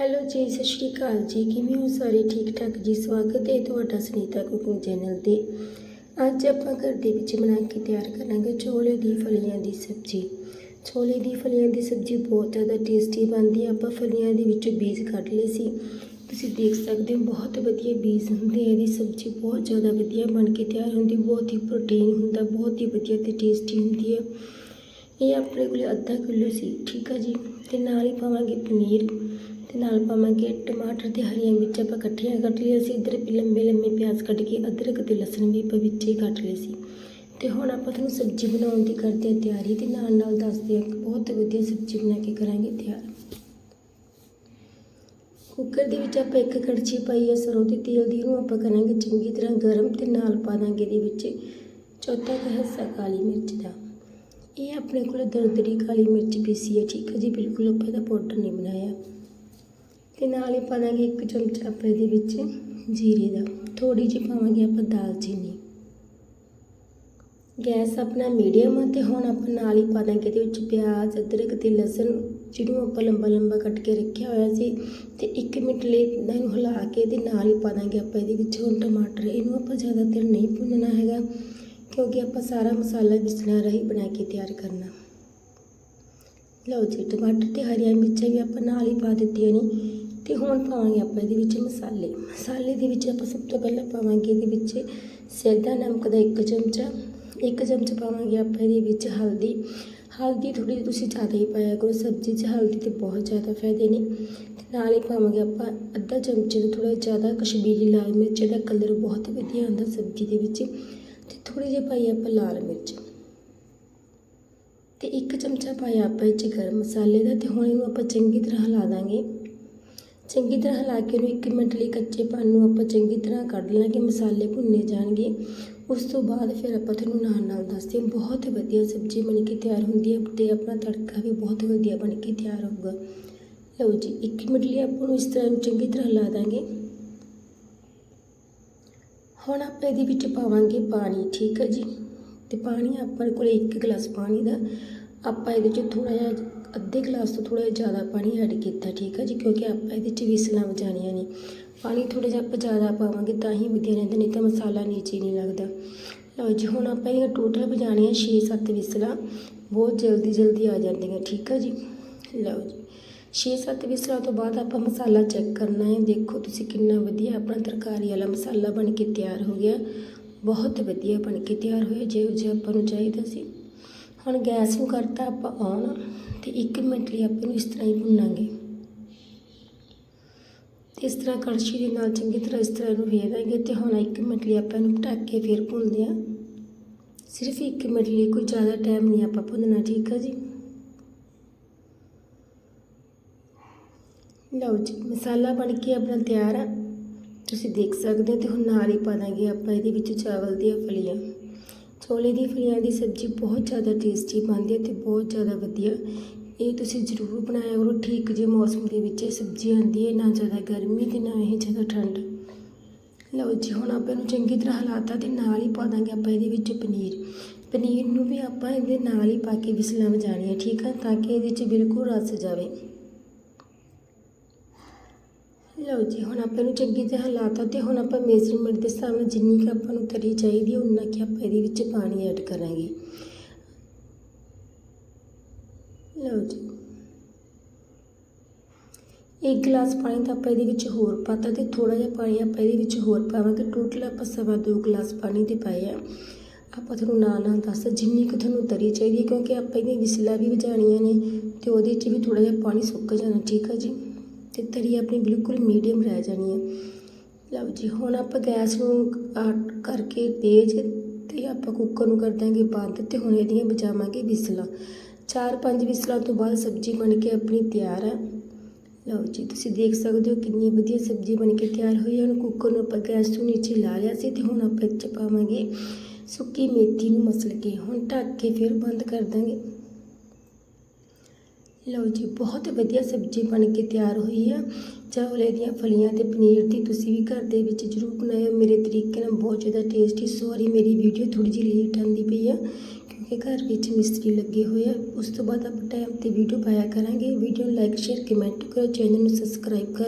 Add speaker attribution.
Speaker 1: Hello ਜੀ, ਸਤਿ ਸ਼੍ਰੀ ਅਕਾਲ ਜੀ। ਕਿਵੇਂ ਹੋ ਸਾਰੇ? ਠੀਕ ਠਾਕ ਜੀ? ਸਵਾਗਤ ਹੈ ਤੁਹਾਡਾ ਸੁਨੀਤਾ ਕੁਕਿੰਗ ਚੈਨਲ ਤੇ। ਅੱਜ ਆਪਾਂ ਘਰ ਦੇ ਵਿੱਚ ਬਣਾ ਕੇ ਤਿਆਰ ਕਰਾਂਗੇ ਛੋਲੇ ਦੀ ਫਲੀਆਂ ਦੀ ਸਬਜ਼ੀ। ਛੋਲੇ ਦੀ ਫਲੀਆਂ ਦੀ ਸਬਜ਼ੀ ਬਹੁਤ ਜ਼ਿਆਦਾ ਟੇਸਟੀ ਬਣਦੀ ਹੈ। ਆਪਾਂ ਫਲੀਆਂ ਦੇ ਵਿੱਚੋਂ ਬੀਜ ਕੱਢ ਲਏ ਸੀ। ਤੁਸੀਂ ਦੇਖ ਸਕਦੇ ਹੋ, ਬਹੁਤ ਵਧੀਆ ਬੀਜ ਹੁੰਦੇ ਆ। ਇਹਦੀ ਸਬਜ਼ੀ ਬਹੁਤ ਜ਼ਿਆਦਾ ਵਧੀਆ ਬਣ ਕੇ ਤਿਆਰ ਹੁੰਦੀ ਬਹੁਤ ਹੀ ਪ੍ਰੋਟੀਨ ਹੁੰਦਾ, ਬਹੁਤ ਹੀ ਵਧੀਆ ਤੇ ਟੇਸਟੀ ਹੁੰਦੀ ਹੈ। ਇਹ ਆਪਣੇ ਕੋਲ ਅੱਧਾ ਕਿਲੋ ਸੀ। ਠੀਕ ਆ ਜੀ? ਤੇ ਨਾਲ ਹੀ ਪਾਵਾਂਗੇ ਪਨੀਰ। ਤੇ ਨਾਲ ਪਾਵਾਂਗੇ ਟਮਾਟਰ ਤੇ ਹਰੀਆਂ ਮਿਰਚਾਂ ਆਪਾਂ ਇਕੱਠੀਆਂ ਕੱਟ ਲਈਆਂ ਸੀ। ਇੱਧਰ ਲੰਬੇ ਲੰਬੇ ਪਿਆਜ਼ ਕੱਟ ਕੇ ਅਦਰਕ ਤੇ ਲਸਣ ਵੀ ਆਪਾਂ ਵਿੱਚ ਹੀ ਕੱਟ ਲਏ ਸੀ। ਤੇ ਹੁਣ ਆਪਾਂ ਤੁਹਾਨੂੰ ਸਬਜ਼ੀ ਬਣਾਉਣ ਦੀ ਕਰਦੇ ਹਾਂ ਤਿਆਰੀ ਤੇ ਨਾਲ ਨਾਲ ਦੱਸਦੇ ਹਾਂ ਬਹੁਤ ਵਧੀਆ ਸਬਜ਼ੀ ਬਣਾ ਕੇ ਕਰਾਂਗੇ ਤਿਆਰ। ਕੁੱਕਰ ਦੇ ਵਿੱਚ ਆਪਾਂ ਇੱਕ ਕੜਛੀ ਪਾਈ ਹੈ, ਸਰੋਂ ਦੇ ਤੇਲ ਦੀ ਇਹਨੂੰ ਆਪਾਂ ਕਰਾਂਗੇ ਚੰਗੀ ਤਰ੍ਹਾਂ ਗਰਮ ਤੇ ਨਾਲ ਪਾ ਦਾਂਗੇ ਇਹਦੇ ਵਿੱਚ ਚੌਥਾ ਕੁ ਹਿੱਸਾ ਕਾਲੀ ਮਿਰਚ ਦਾ। ਇਹ ਆਪਣੇ ਕੋਲ ਦਰਦਰੀ ਕਾਲੀ ਮਿਰਚ ਪੀਸੀ ਹੈ, ਠੀਕ ਹੈ ਜੀ, ਬਿਲਕੁਲ ਆਪਾਂ ਇਹਦਾ ਪਾਊਡਰ ਨਹੀਂ ਬਣਾਇਆ। ਤੇ ਨਾਲ ਹੀ ਪਾ ਦਾਂਗੇ ਇੱਕ ਚਮਚਾ ਆਪਾਂ ਇਹਦੇ ਵਿੱਚ ਜੀਰੇ ਦਾ। ਥੋੜੀ ਜਿਹੀ ਪਾਵਾਂਗੇ ਆਪਾਂ ਦਾਲਚੀਨੀ। ਗੈਸ ਆਪਣਾ ਮੀਡੀਅਮ ਹੈ ਤੇ ਹੁਣ ਆਪਾਂ ਨਾਲ ਹੀ ਪਾ ਦਾਂਗੇ ਇਹਦੇ ਵਿੱਚ ਪਿਆਜ਼, ਅਦਰਕ ਤੇ ਲਸਣ, ਜਿਹਨੂੰ ਆਪਾਂ ਲੰਬਾ ਲੰਬਾ ਕੱਟ ਕੇ ਰੱਖਿਆ ਹੋਇਆ ਸੀ। ਤੇ 1 ਮਿੰਟ ਲਈ ਇਹਨੂੰ ਹਿਲਾ ਕੇ ਤੇ ਨਾਲ ਹੀ ਪਾ ਦਾਂਗੇ ਆਪਾਂ ਇਹਦੇ ਵਿੱਚ। ਹੁਣ ਟਮਾਟਰ, ਇਹਨੂੰ ਆਪਾਂ ਜ਼ਿਆਦਾ ਦੇਰ ਨਹੀਂ ਭੁੰਨਣਾ ਹੈਗਾ, ਕਿਉਂਕਿ ਆਪਾਂ ਸਾਰਾ ਮਸਾਲਾ ਮਿਸਣਾ ਰਹੀ ਬਣਾ ਕੇ ਤਿਆਰ ਕਰਨਾ। ਲਓ ਜੀ, ਟਮਾਟਰ ਤੇ ਹਰੀਆਂ ਮਿਰਚਾਂ ਵੀ ਆਪਾਂ ਨਾਲ ਹੀ ਪਾ ਦਿੱਤੀਆਂ ਨੇ। ਤੇ ਹੁਣ ਪਾਵਾਂਗੇ ਆਪਾਂ ਇਹਦੇ ਵਿੱਚ ਮਸਾਲੇ। ਮਸਾਲੇ ਦੇ ਵਿੱਚ ਆਪਾਂ ਸਭ ਤੋਂ ਪਹਿਲਾਂ ਪਾਵਾਂਗੇ ਇਹਦੇ ਵਿੱਚ ਸੇਦਾ ਨਮਕ ਦਾ ਇੱਕ ਚਮਚਾ, ਇੱਕ ਚਮਚ ਪਾਵਾਂਗੇ ਆਪਾਂ ਇਹਦੇ ਵਿੱਚ ਹਲਦੀ। ਹਲਦੀ ਥੋੜੀ ਜਿਹੀ ਤੁਸੀਂ ਜ਼ਿਆਦਾ ਹੀ ਪਾਇਆ ਕਰੋ, ਸਬਜ਼ੀ 'ਚ ਹਲਦੀ ਤੇ ਬਹੁਤ ਜ਼ਿਆਦਾ ਫਾਇਦੇ ਨੇ। ਤੇ ਨਾਲ ਹੀ ਪਾਵਾਂਗੇ ਆਪਾਂ ਅੱਧਾ ਚਮਚੇ ਤੋਂ ਥੋੜਾ ਜ਼ਿਆਦਾ ਕਸ਼ਮੀਰੀ ਲਾਲ ਮਿਰਚ ਦਾ ਕਲਰ ਬਹੁਤ ਵਧੀਆ ਆਉਂਦਾ ਸਬਜ਼ੀ ਦੇ ਵਿੱਚ। ਤੇ ਥੋੜੀ ਜਿਹੀ ਪਾਈ ਆਪਾਂ ਲਾਲ ਮਿਰਚ। ਤੇ ਇੱਕ ਚਮਚਾ ਪਾਇਆ ਆਪਾਂ ਇਹ 'ਚ ਗਰਮ ਮਸਾਲੇ ਦਾ ਤੇ ਹੁਣ ਇਹਨੂੰ ਆਪਾਂ ਚੰਗੀ ਤਰ੍ਹਾਂ ਹਿਲਾ ਦਾਂਗੇ। ਚੰਗੀ ਤਰ੍ਹਾਂ ਹਿਲਾ ਕੇ ਉਹਨੂੰ 1 ਮਿੰਟ ਲਈ ਕੱਚੇ ਪਾਣ ਨੂੰ ਆਪਾਂ ਚੰਗੀ ਤਰ੍ਹਾਂ ਕੱਢ ਲਾਂਗੇ ਮਸਾਲੇ ਭੁੰਨੇ ਜਾਣਗੇ। ਉਸ ਤੋਂ ਬਾਅਦ ਫਿਰ ਆਪਾਂ ਤੁਹਾਨੂੰ ਨਾਲ ਨਾਲ ਦੱਸਦੇ ਹਾਂ, ਬਹੁਤ ਵਧੀਆ ਸਬਜ਼ੀ ਬਣ ਕੇ ਤਿਆਰ ਹੁੰਦੀ ਹੈ ਤੇ ਆਪਣਾ ਤੜਕਾ ਵੀ ਬਹੁਤ ਵਧੀਆ ਬਣ ਕੇ ਤਿਆਰ ਹੋਊਗਾ। ਲਓ ਜੀ 1 ਮਿੰਟ ਲਈ ਆਪਾਂ ਨੂੰ ਇਸ ਤਰ੍ਹਾਂ ਚੰਗੀ ਤਰ੍ਹਾਂ ਹਿਲਾ ਦਾਂਗੇ। ਹੁਣ ਆਪਾਂ ਇਹਦੇ ਵਿੱਚ ਪਾਵਾਂਗੇ ਪਾਣੀ, ਠੀਕ ਹੈ ਜੀ? ਤੇ ਪਾਣੀ ਆਪਾਂ ਕੋਲ ਇੱਕ ਗਲਾਸ ਪਾਣੀ ਦਾ ਆਪਾਂ ਇਹਦੇ 'ਚ ਥੋੜ੍ਹਾ ਜਿਹਾ ਅੱਧੇ ਗਲਾਸ ਤੋਂ ਥੋੜ੍ਹਾ ਜਿਹਾ ਜ਼ਿਆਦਾ ਪਾਣੀ ਐਡ ਕੀਤਾ, ਠੀਕ ਹੈ ਜੀ, ਕਿਉਂਕਿ ਆਪਾਂ ਇਹਦੇ 'ਚ ਵਿਸਲਾਂ ਵਜਾਣੀਆਂ ਨੇ। ਪਾਣੀ ਥੋੜ੍ਹਾ ਜਿਹਾ ਆਪਾਂ ਜ਼ਿਆਦਾ ਪਾਵਾਂਗੇ ਤਾਂ ਹੀ ਵਧੀਆ ਰਹਿੰਦਾ, ਨਹੀਂ ਤਾਂ ਮਸਾਲਾ ਨੀਚੇ ਨਹੀਂ ਲੱਗਦਾ। ਲਓ ਜੀ, ਹੁਣ ਆਪਾਂ ਇਹ ਟੋਟਲ ਵਜਾਣੀਆਂ 6-7 ਵਿਸਲਾਂ ਬਹੁਤ ਜਲਦੀ ਜਲਦੀ ਆ ਜਾਂਦੀਆਂ, ਠੀਕ ਹੈ ਜੀ। ਲਓ ਜੀ 6-7 ਵਿਸਲਾਂ ਤੋਂ ਬਾਅਦ ਆਪਾਂ ਮਸਾਲਾ ਚੈੱਕ ਕਰਨਾ ਹੈ। ਦੇਖੋ ਤੁਸੀਂ ਕਿੰਨਾ ਵਧੀਆ ਆਪਣਾ ਤਰਕਾਰੀ ਵਾਲਾ ਮਸਾਲਾ ਬਣ ਕੇ ਤਿਆਰ ਹੋ ਗਿਆ। ਬਹੁਤ ਵਧੀਆ ਬਣ ਕੇ ਤਿਆਰ ਹੋਇਆ, ਜਿਹੋ ਜਿਹਾ ਆਪਾਂ ਨੂੰ ਚਾਹੀਦਾ ਸੀ। ਹੁਣ ਗੈਸ ਨੂੰ ਕਰਤਾ ਆਪਾਂ ਔਨ ਤੇ 1 ਮਿੰਟ ਲਈ ਆਪਾਂ ਨੂੰ ਇਸ ਤਰ੍ਹਾਂ ਹੀ ਭੁੰਨਾਂਗੇ। ਇਸ ਤਰ੍ਹਾਂ ਕੜਛੀ ਦੇ ਨਾਲ ਚੰਗੀ ਤਰ੍ਹਾਂ ਇਸ ਤਰ੍ਹਾਂ ਨੂੰ ਵੇਦਾਂਗੇ ਤੇ ਹੁਣ 1 ਮਿੰਟ ਲਈ ਆਪਾਂ ਇਹਨੂੰ ਢੱਕ ਕੇ ਫਿਰ ਭੁੰਨਦੇ ਹਾਂ। ਸਿਰਫ 1 ਮਿੰਟ ਲਈ, ਕੋਈ ਜ਼ਿਆਦਾ ਟਾਈਮ ਨਹੀਂ ਆਪਾਂ ਭੁੰਨਣਾ, ਠੀਕ ਆ ਜੀ? ਲਓ ਜੀ, ਮਸਾਲਾ ਬਣ ਕੇ ਆਪਣਾ ਤਿਆਰ ਆ। ਤੁਸੀਂ ਦੇਖ ਸਕਦੇ ਹੋ ਤੇ ਹੁਣ ਨਾਲ ਹੀ ਪਾ ਦਾਂਗੇ ਆਪਾਂ ਇਹਦੇ ਵਿੱਚ ਚਾਵਲ ਦੀਆਂ ਫਲੀਆਂ। ਛੋਲੇ ਦੀ ਫਲੀਆਂ ਦੀ ਸਬਜ਼ੀ ਬਹੁਤ ਜ਼ਿਆਦਾ ਟੇਸਟੀ ਬਣਦੀ ਹੈ ਅਤੇ ਬਹੁਤ ਜ਼ਿਆਦਾ ਵਧੀਆ। ਇਹ ਤੁਸੀਂ ਜ਼ਰੂਰ ਬਣਾਇਆ ਕਰੋ, ਠੀਕ ਜਿਹੇ ਮੌਸਮ ਦੇ ਵਿੱਚ ਇਹ ਸਬਜ਼ੀ ਆਉਂਦੀ ਹੈ, ਨਾ ਜ਼ਿਆਦਾ ਗਰਮੀ ਅਤੇ ਨਾ ਹੀ ਜ਼ਿਆਦਾ ਠੰਡ। ਲਓ ਜੀ, ਹੁਣ ਆਪਾਂ ਇਹਨੂੰ ਚੰਗੀ ਤਰ੍ਹਾਂ ਹਿਲਾਤਾ ਤੇ ਨਾਲ ਹੀ ਪਾ ਦਾਂਗੇ ਆਪਾਂ ਇਹਦੇ ਵਿੱਚ ਪਨੀਰ। ਪਨੀਰ ਨੂੰ ਵੀ ਆਪਾਂ ਇਹਦੇ ਨਾਲ ਹੀ ਪਾ ਕੇ ਵਿਸਲਾਂ ਵਜਾਣੀਆਂ ਠੀਕ ਆ? ਤਾਂ ਕਿ ਇਹਦੇ 'ਚ ਬਿਲਕੁਲ ਰਸ ਜਾਵੇ। ਲਓ ਜੀ, ਹੁਣ ਆਪਾਂ ਨੂੰ ਚੰਗੀ ਤਰ੍ਹਾਂ ਹਿਲਾਤਾ ਤੇ ਹੁਣ ਆਪਾਂ ਮੇਜ਼ਰਮੈਂਟ ਦੇ ਹਿਸਾਬ ਨਾਲ ਜਿੰਨੀ ਕੁ ਆਪਾਂ ਨੂੰ ਤਰੀ ਚਾਹੀਦੀ ਹੈ ਉਨਾ ਕਿ ਆਪਾਂ ਇਹਦੇ ਵਿੱਚ ਪਾਣੀ ਐਡ ਕਰਾਂਗੇ। ਲਓ ਜੀ। ਇੱਕ ਗਲਾਸ ਪਾਣੀ ਤਾਂ ਆਪਾਂ ਇਹਦੇ ਵਿੱਚ ਹੋਰ ਪਾਤਾ ਤੇ ਥੋੜਾ ਜਿਹਾ ਪਾਣੀ ਆਪਾਂ ਇਹਦੇ ਵਿੱਚ ਹੋਰ ਪਾਵਾਂਗੇ। ਟੋਟਲ ਆਪਾਂ ਸਵਾ ਦੋ ਗਲਾਸ ਪਾਣੀ ਦੇ ਪਾਏ ਆ। ਆਪਾਂ ਤੁਹਾਨੂੰ ਨਾ ਨਾਲ ਦੱਸ, ਜਿੰਨੀ ਕੁ ਤੁਹਾਨੂੰ ਤਰੀ ਚਾਹੀਦੀ ਹੈ ਕਿਉਂਕਿ ਆਪਾਂ ਇਹਦੀਆਂ ਵਿਸਲਾਂ ਵੀ ਵਜਾਣੀਆਂ ਨੇ ਤੇ ਉਹਦੇ 'ਚ ਵੀ ਥੋੜਾ ਜਿਹਾ ਪਾਣੀ ਸੁੱਕ ਜਾਣਾ, ਠੀਕ ਆ ਜੀ? ਤੇ ਤਰੀ ਆਪਣੀ ਬਿਲਕੁਲ ਮੀਡੀਅਮ ਰਹਿ ਜਾਣੀ ਹੈ ਲਓ ਜੀ, ਹੁਣ ਆਪਾਂ ਗੈਸ ਨੂੰ ਆਟ ਕਰਕੇ ਤੇਜ਼ ਤੇ ਆਪਾਂ ਕੁੱਕਰ ਨੂੰ ਕਰ ਦਾਂਗੇ ਬੰਦ ਤੇ ਹੁਣ ਇਹਦੀਆਂ ਬਚਾਵਾਂਗੇ ਵਿਸਲਾਂ ਚਾਰ ਪੰਜ ਵਿਸਲਾਂ ਤੋਂ ਬਾਅਦ ਸਬਜ਼ੀ ਬਣ ਕੇ ਆਪਣੀ ਤਿਆਰ ਹੈ ਲਓ ਜੀ, ਤੁਸੀਂ ਦੇਖ ਸਕਦੇ ਹੋ ਕਿੰਨੀ ਵਧੀਆ ਸਬਜ਼ੀ ਬਣ ਕੇ ਤਿਆਰ ਹੋਈ ਹੈ ਹੁਣ ਕੁੱਕਰ ਨੂੰ ਆਪਾਂ ਗੈਸ ਤੋਂ ਨੀਚੇ ਲਾ ਲਿਆ ਸੀ ਤੇ ਹੁਣ ਆਪਾਂ ਇਹ 'ਚ ਪਾਵਾਂਗੇ ਸੁੱਕੀ ਮੇਥੀ ਨੂੰ ਮਸਲ ਕੇ। ਹੁਣ ਢੱਕ ਕੇ ਫਿਰ ਬੰਦ ਕਰ ਦਾਂਗੇ। ਲਓ ਜੀ, ਬਹੁਤ ਵਧੀਆ ਸਬਜ਼ੀ ਬਣ ਕੇ ਤਿਆਰ ਹੋਈ ਆ। ਚਾਵਲੇ ਦੀਆਂ ਫਲੀਆਂ ਤੇ ਪਨੀਰ ਦੀ ਤੁਸੀਂ ਵੀ ਘਰ ਦੇ ਵਿੱਚ ਜ਼ਰੂਰ ਬਣਾਇਓ। ਮੇਰੇ ਤਰੀਕੇ ਨਾਲ ਬਹੁਤ ਜ਼ਿਆਦਾ ਟੇਸਟੀ ਸੌਰੀ ਮੇਰੀ ਵੀਡੀਓ ਥੋੜੀ ਜਿਹੀ ਲੇਟ ਆਉਂਦੀ ਪਈ ਆ, ਕਿਉਂਕਿ ਘਰ ਵਿੱਚ ਮਿਸਤਰੀ ਲੱਗੇ ਹੋਏ ਆ। ਉਸ ਤੋਂ ਬਾਅਦ ਆਪਾਂ ਟਾਈਮ ਤੇ ਵੀਡੀਓ ਪਾਇਆ ਕਰਾਂਗੇ। ਵੀਡੀਓ ਨੂੰ ਲਾਈਕ ਸ਼ੇਅਰ ਕਮੈਂਟ ਕਰੋ। ਚੈਨਲ ਨੂੰ ਸਬਸਕ੍ਰਾਈਬ ਕਰੋ।